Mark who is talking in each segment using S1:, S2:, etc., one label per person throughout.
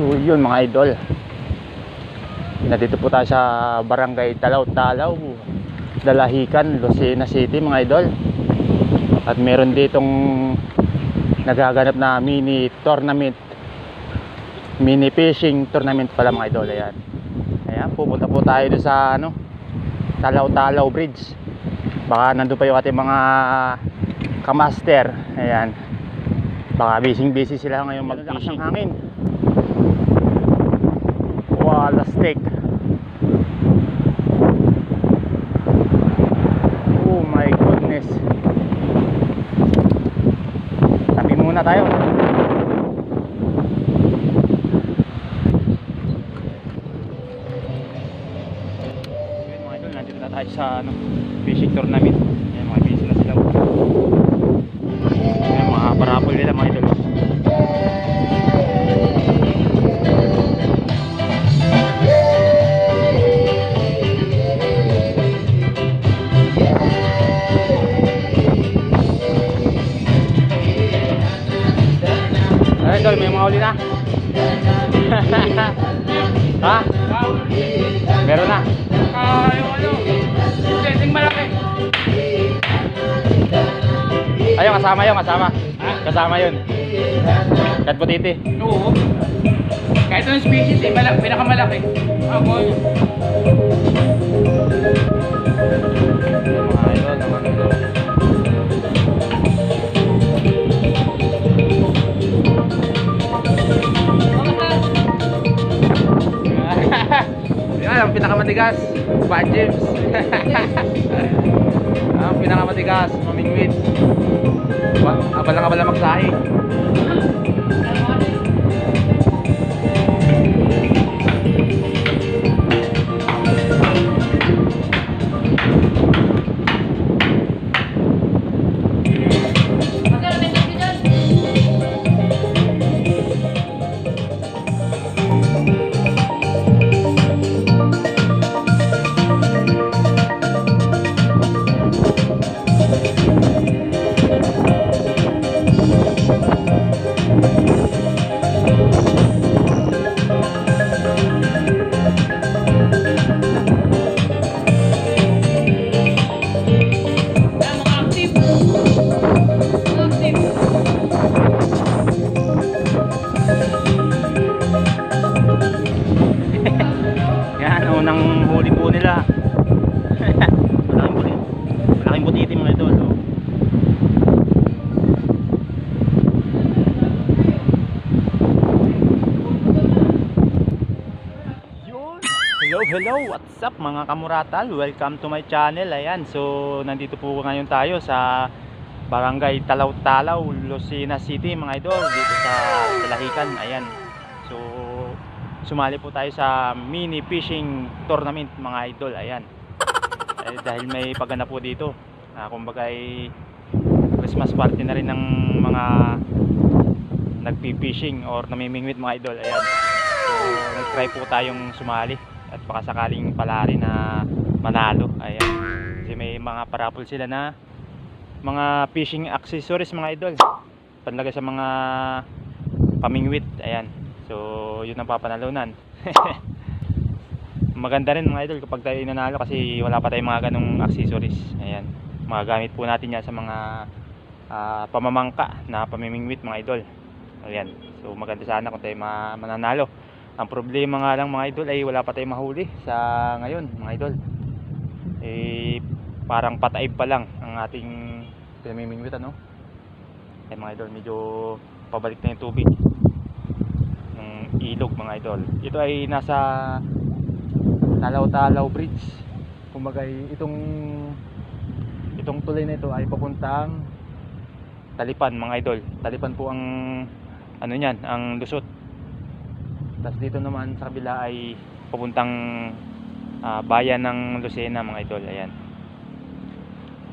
S1: So yun mga idol. Nandito po tayo sa Barangay Talaw-Talaw, Dalahican, Lucena City mga idol. At meron ditong nagaganap na mini tournament. Mini fishing tournament pala mga idol. Ayan. Ayan, pupunta po tayo doon sa ano, Talaw-Talaw Bridge. Baka nandun pa yung ating mga kamaster. Ayan. Baka busy-busy sila ngayon mag-fishing. hangin. Wala steak. Oh my goodness. Tabi muna tayo. Kasama yun, kasama. Kasama yun. Kat putiti.
S2: Oo. Kahit anong species, eh, malaki, pinakamalaki. Ah, boy.
S1: Mga idol, naman ito. Yan, ang pinakamatigas. Bad James. ang pinakamatigas, mamingwit. Ba- Abala-abala Hello. What's up mga kamuratal? Welcome to my channel. Ayan, so nandito po ngayon tayo sa Barangay Talaw-Talaw, Lucena City mga idol. Dito sa Dalahican. Ayan. So, sumali po tayo sa mini fishing tournament mga idol. Ayan. Eh, dahil may pagganap po dito. Ah, kumbaga ay Christmas party na rin ng mga nagpi-fishing or namimingwit mga idol. Ayan. So, nag-try po tayong sumali at baka sakaling pala rin na manalo. Ayan. Kasi may mga parapol sila na mga fishing accessories mga idol. Panlagay sa mga pamingwit. Ayan. So, yun ang papanalunan. Maganda rin mga idol kapag tayo nanalo kasi wala pa tayong mga ganong accessories. Ayan. Magagamit po natin yan sa mga ah, pamamangka na pamimingwit mga idol. Ayan. So, maganda sana kung tayo ma- mananalo. Ang problema nga lang mga idol ay wala pa tayong mahuli sa ngayon mga idol. Eh, parang pataib pa lang ang ating pinamimingwit ano. Eh mga idol, medyo pabalik na yung tubig ng ilog mga idol. Ito ay nasa Talaw-Talaw Bridge. Kumbaga itong itong tulay na ito ay papuntang Talipan mga idol. Talipan po ang ano niyan, ang lusot. Tapos dito naman sa kabila ay papuntang ah, bayan ng Lucena mga idol. Ayan.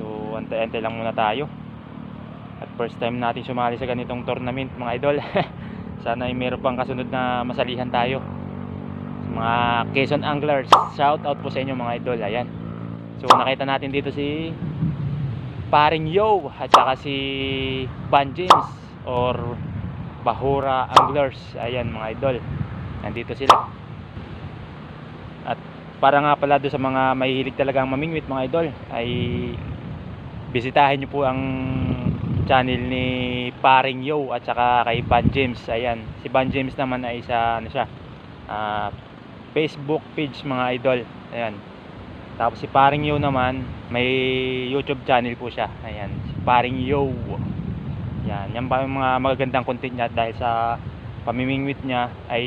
S1: So antay-antay lang muna tayo. At first time natin sumali sa ganitong tournament mga idol. Sana ay meron pang kasunod na masalihan tayo. Sa mga Quezon Anglers, shout out po sa inyo mga idol. Ayan. So nakita natin dito si Paring Yo at saka si Van James or Bahura Anglers. Ayan mga idol. Nandito sila. At para nga pala doon sa mga mahihilig talagang mamingwit mga idol ay bisitahin nyo po ang channel ni Paring Yo at saka kay Ban James. Ayan si Ban James naman ay sa ano siya ah, Facebook page mga idol. Ayan. Tapos si Paring Yo naman may YouTube channel po siya. Ayan si Paring Yo. Yan yan pa yung mga magagandang content niya dahil sa pamimingwit niya ay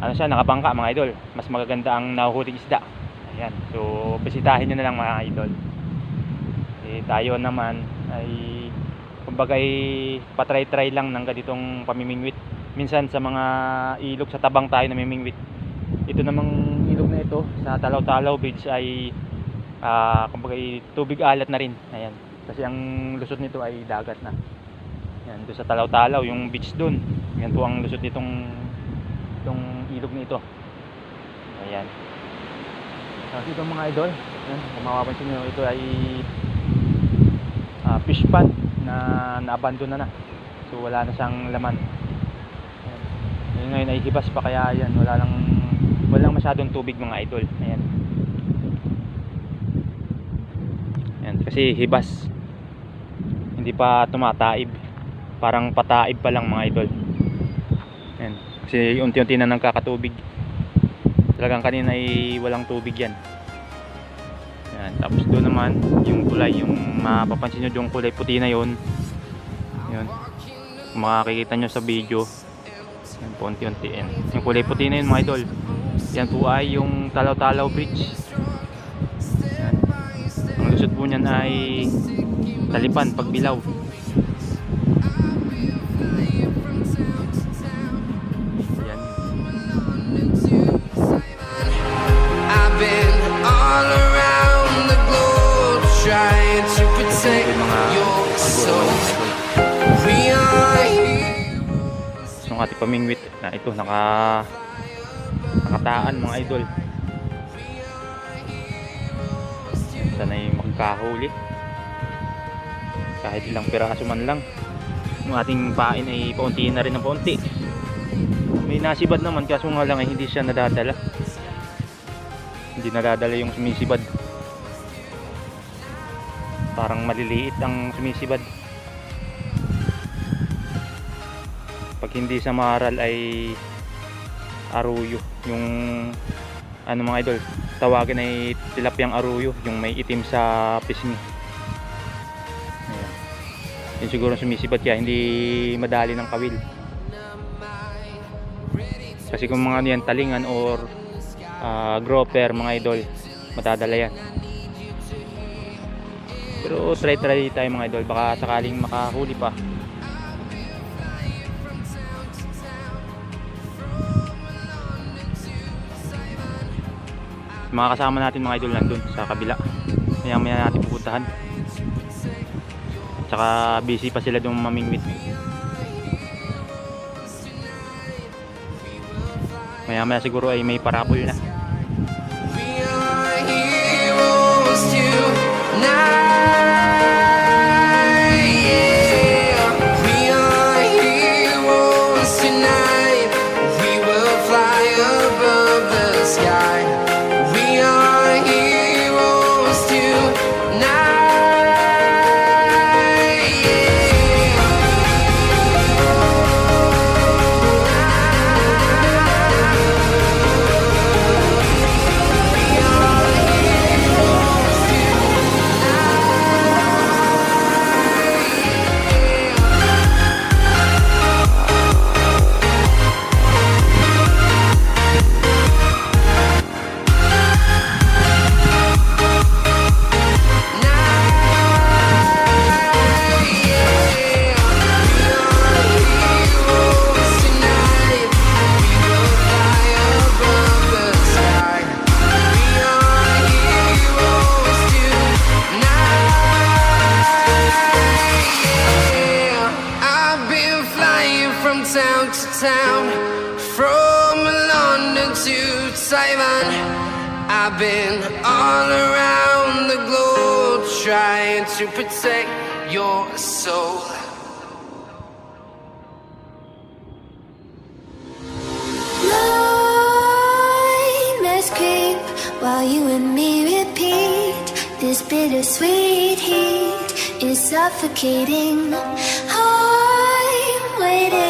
S1: ano siya nakabangka mga idol. Mas magaganda ang nahuhuling isda. Ayan. So bisitahin nyo na lang mga idol. Eh tayo naman ay kumbaga ay patry-try lang ng ganitong pamimingwit. Minsan sa mga ilog sa tabang tayo namimingwit. Ito namang ilog na ito sa Talaw-Talaw Beach ay ah kumbaga ay tubig alat na rin. Ayan. Kasi ang lusot nito ay dagat na yan doon sa Talaw-Talaw yung beach doon. Yan po ang lusot nitong itong ilog na ito ayan. Kasi itong mga idol yan, kung mapapansin nyo ito ay ah, fish pond na naabandon na. Na so wala na siyang laman. Ayan. Yun ngayon ay hibas pa kaya yan wala lang walang masyadong tubig mga idol. Ayan. Ayan kasi hibas. Hindi pa tumataib parang pataib pa lang mga idol. Ayan kasi unti-unti na nagkakatubig. Talagang kanina ay walang tubig yan. Yan. tapos doon naman yung kulay yung mapapansin nyo yung kulay puti na yun. Yun. Kung makakikita nyo sa video yan po unti-unti. Yung kulay puti na yun mga idol. Yan po ay yung Talaw-Talaw Bridge. Yan. ang lusot po niyan ay talipan pagbilaw mga siguro yung ating pamingwit na ito naka nakataan mga idol. Sana yung magkahuli. Kahit ilang piraso man lang. Yung ating pain ay paunti na rin ng paunti. May nasibad naman kaso nga lang ay hindi siya nadadala. Hindi nadadala yung sumisibad parang maliliit ang sumisibad. Pag hindi sa maral ay aruyo. Yung ano mga idol tawagin ay tilapyang aruyo yung may itim sa pisngi Ayan. yun siguro sumisibad kaya hindi madali ng kawil. Kasi kung mga ano yan talingan or ah, grouper mga idol matadala yan pero try try tayo mga idol. Baka sakaling makahuli pa. Mga kasama natin mga idol nandun sa kabila. Maya maya natin pupuntahan. Tsaka busy pa sila doon mamingwit. Maya maya siguro ay may parapol na
S3: from London to Taiwan. I've been all around the globe trying to protect your soul.
S4: Nightmares creep while you and me repeat this bittersweet heat is suffocating. I'm waiting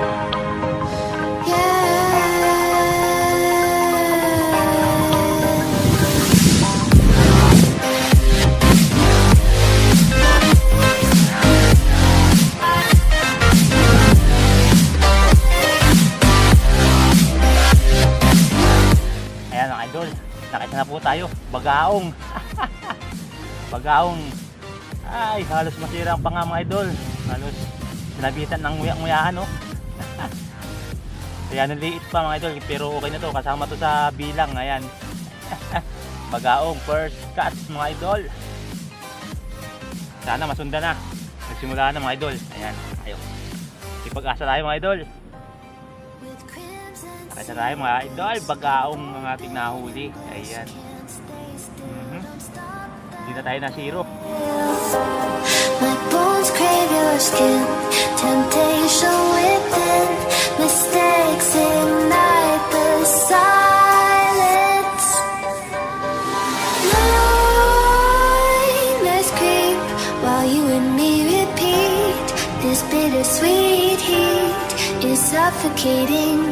S1: Na po tayo. Bagaong. Bagaong. Ay, halos masira ang panga mga idol. Halos sinabitan ng nguya-nguyaan, no? Kaya naliit pa mga idol, pero okay na to. Kasama to sa bilang, ayan. Bagaong, first catch mga idol. Sana masunda na. Nagsimula na mga idol. Ayan, ayo. Ipag-asa tayo mga idol. Nakita tayo mga idol, bagaong ang ating nahuli. Ayan. Mhm. Hindi na tayo na zero.
S4: My bones crave your skin, temptation within, mistakes ignite the silence. Bittersweet heat is suffocating.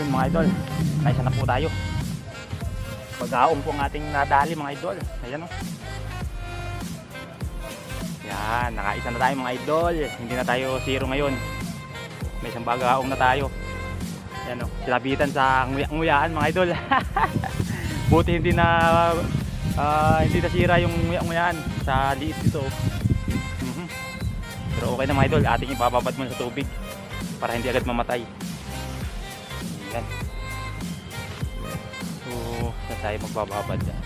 S1: Yun mga idol, naisa na po tayo. Bagaong po ang ating nadali mga idol. Ayan o. Yan, nakaisa na tayo mga idol. Hindi na tayo zero ngayon. May isang bagaong na tayo. Ayan o, sinabitan sa nguya-nguyaan mga idol. Buti hindi na ah, hindi nasira yung nguya-nguyaan sa liit nito. Mhm. Pero okay na mga idol, ating ipababad muna sa tubig para hindi agad mamatay. Yan. So, saan tayo magbababad dyan?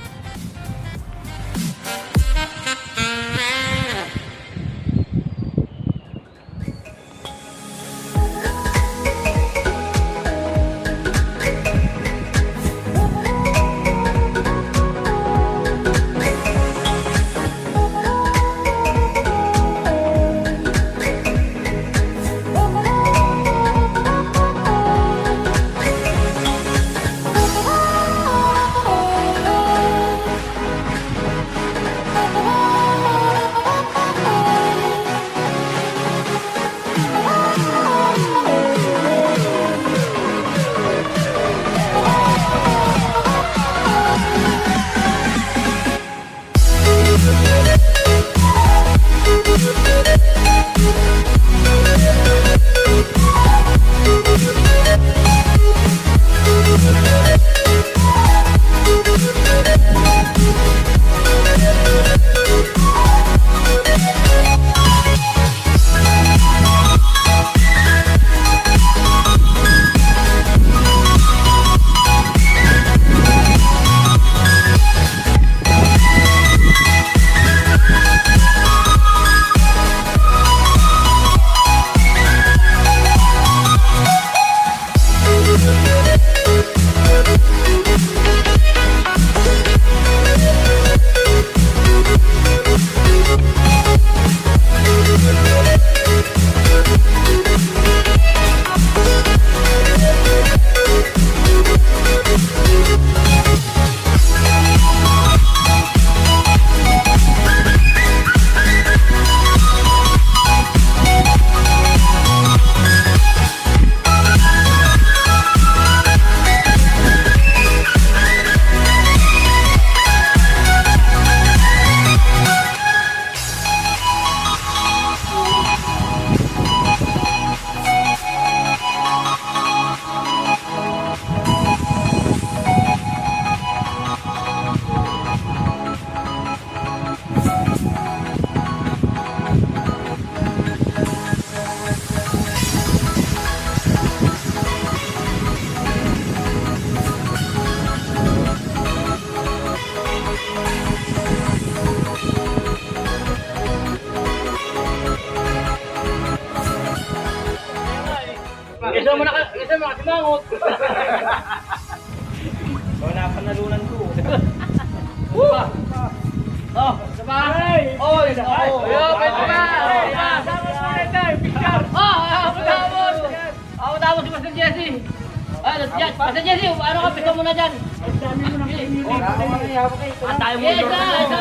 S2: Ang tayo mo. Yes, ah, isa.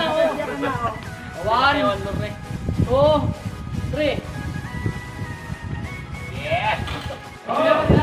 S2: One, two, three. Yes!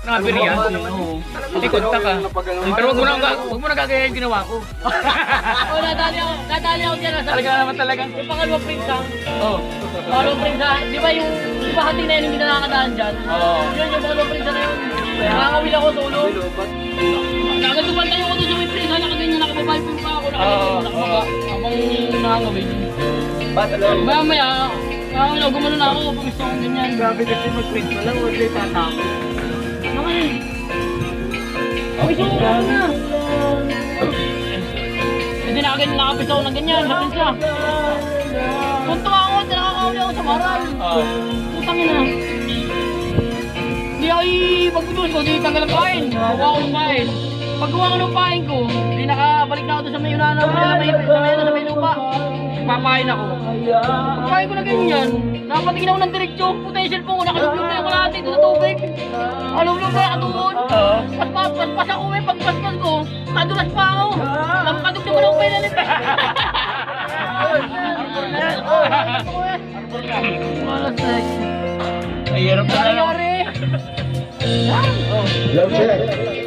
S2: Nakapiri yan? Oo. Hindi konta ka. Pero wag mo na, wag mo na gagaya yung ginawa ko.
S5: Oo, nadali ako, nadali ako dyan. Sa,
S2: Talaga naman talaga.
S5: yung pangalawang prinsang,
S2: Oo.
S5: pangalawang prinsang, di ba yung, di ba hati na yun yung hindi na nakakadaan dyan?
S2: Oo.
S5: Yun yung pangalawang prinsang na yun. Nakakawil ako solo. Kagad tumantayo ako doon sa may prinsa, nakaganyan, nakababay pa ako, nakaganyan, nakababa, habang nakakawil.
S6: Ba talaga?
S5: Maya maya, nakakawil ako, gumano na ako, gusto kong ganyan.
S6: Grabe kasi mag-print mo lang. Huwag kayo tatapos.
S5: Ano ka yun? Okay, so, ano na? Hindi nakaganyan, nakapisaw na ganyan, sa prinsa. Punto ako, nakakawil ako sa maral.
S2: Oo.
S5: Putang ina. Hindi ako ipagputuloy ko, di tanggal ang pain. Gawa ko ng pain. Paggawa ko ng pain ko, di nakabalik na ako doon sa may unahan, sa may, sa may, sa may lupa. Papain ako. Pagpain ko na ganyan, napatingin ako ng diretsyo, puta yung cellphone ko, nakalublog na yung kalahati doon sa tubig. Alublog na katuon.
S2: Oo.
S5: Paspas, paspas ako eh, pagpaspas ko, nadulas pa ako. Lampatog naman ako pala nito. Malas na.
S2: Mahirap na lang.
S5: Nangyari.
S7: Love check.